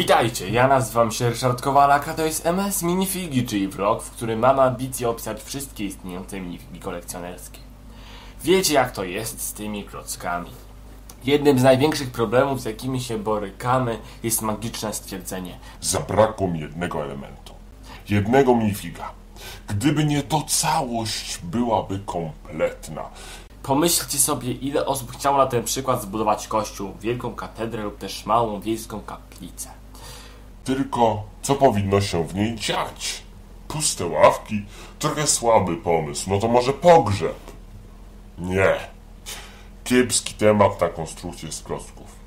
Witajcie, ja nazywam się Ryszard Kowalak, a to jest MS Minifigi, czyli vlog, w którym mam ambicje opisać wszystkie istniejące minifigi kolekcjonerskie. Wiecie jak to jest z tymi klockami. Jednym z największych problemów, z jakimi się borykamy, jest magiczne stwierdzenie. Zabrakło mi jednego elementu. Jednego minifiga. Gdyby nie to, całość byłaby kompletna. Pomyślcie sobie, ile osób chciało na ten przykład zbudować kościół, wielką katedrę lub też małą wiejską kaplicę. Tylko co powinno się w niej dziać? Puste ławki? Trochę słaby pomysł. No to może pogrzeb? Nie. Kiepski temat na konstrukcję z klocków.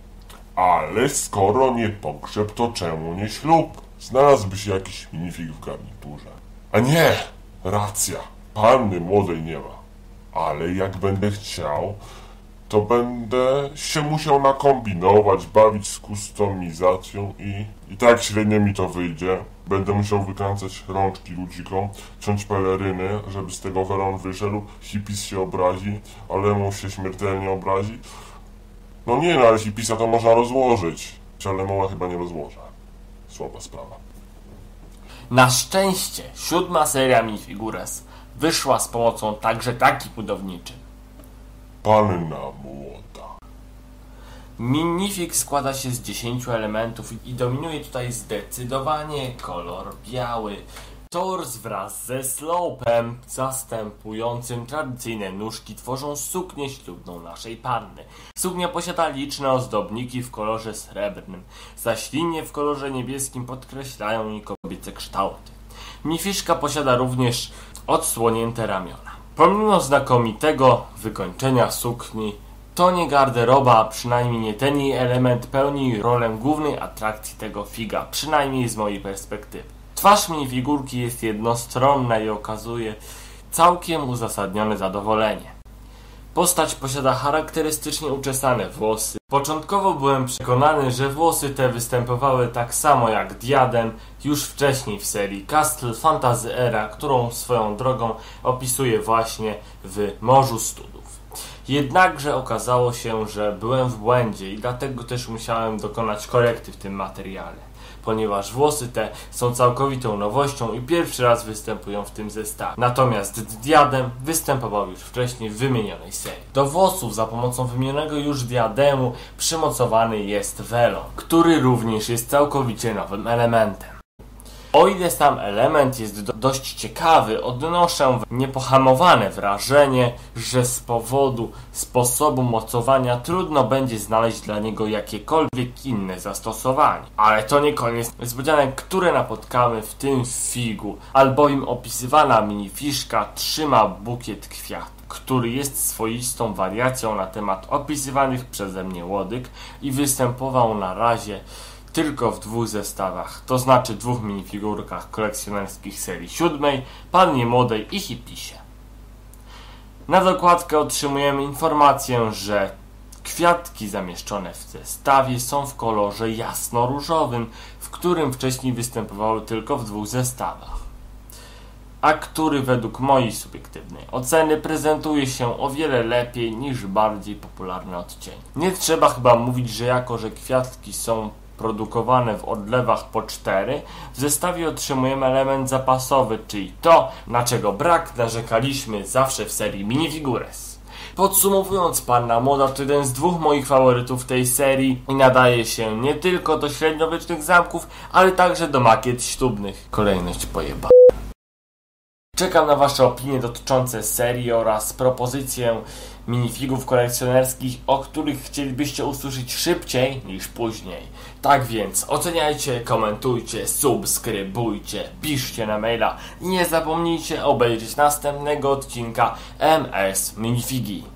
Ale skoro nie pogrzeb, to czemu nie ślub? Znalazłby się jakiś minifig w garniturze. A nie! Racja. Panny młodej nie ma. Ale jak będę chciał, to będę się musiał nakombinować, bawić z kustomizacją i, i tak średnio mi to wyjdzie. Będę musiał wykręcać rączki ludzikom, ciąć peleryny, żeby z tego welon wyszedł, hipis się obrazi, ale mu się śmiertelnie obrazi. No nie, no ale hipisa to można rozłożyć, ale moła chyba nie rozłożę. Słaba sprawa. Na szczęście siódma seria Minifigures wyszła z pomocą także takich budowniczym. Panna młoda. Minifig składa się z 10 elementów i dominuje tutaj zdecydowanie kolor biały. Tors wraz ze slopem zastępującym tradycyjne nóżki tworzą suknię ślubną naszej panny. Suknia posiada liczne ozdobniki w kolorze srebrnym, zaś linie w kolorze niebieskim podkreślają jej kobiece kształty. Mifiszka posiada również odsłonięte ramiona. Pomimo znakomitego wykończenia sukni, to nie garderoba, a przynajmniej nie ten jej element pełni rolę głównej atrakcji tego figa, przynajmniej z mojej perspektywy. Twarz minifigurki jest jednostronna i okazuje całkiem uzasadnione zadowolenie. Postać posiada charakterystycznie uczesane włosy. Początkowo byłem przekonany, że włosy te występowały tak samo jak diadem już wcześniej w serii Castle Fantasy Era, którą swoją drogą opisuję właśnie w Morzu Studów. Jednakże okazało się, że byłem w błędzie i dlatego też musiałem dokonać korekty w tym materiale ponieważ włosy te są całkowitą nowością i pierwszy raz występują w tym zestawie. Natomiast diadem występował już wcześniej w wymienionej serii. Do włosów za pomocą wymienionego już diademu przymocowany jest welon, który również jest całkowicie nowym elementem. O ile sam element jest do, dość ciekawy, odnoszę niepohamowane wrażenie, że z powodu sposobu mocowania trudno będzie znaleźć dla niego jakiekolwiek inne zastosowanie. Ale to nie koniec niespodzianek, które napotkamy w tym figu, albowiem opisywana minifiszka trzyma bukiet kwiatów który jest swoistą wariacją na temat opisywanych przeze mnie łodyg i występował na razie tylko w dwóch zestawach, to znaczy dwóch minifigurkach kolekcjonerskich serii siódmej, Pannie Młodej i Hipisie. Na dokładkę otrzymujemy informację, że kwiatki zamieszczone w zestawie są w kolorze jasno-różowym, w którym wcześniej występowały tylko w dwóch zestawach a który według mojej subiektywnej oceny prezentuje się o wiele lepiej niż bardziej popularny odcień. Nie trzeba chyba mówić, że jako, że kwiatki są produkowane w odlewach po 4, w zestawie otrzymujemy element zapasowy, czyli to, na czego brak narzekaliśmy zawsze w serii Minifigures. Podsumowując, Panna Moda to jeden z dwóch moich faworytów tej serii i nadaje się nie tylko do średniowiecznych zamków, ale także do makiet ślubnych. Kolejność pojeba. Czekam na Wasze opinie dotyczące serii oraz propozycję minifigów kolekcjonerskich, o których chcielibyście usłyszeć szybciej niż później. Tak więc oceniajcie, komentujcie, subskrybujcie, piszcie na maila nie zapomnijcie obejrzeć następnego odcinka MS Minifigi.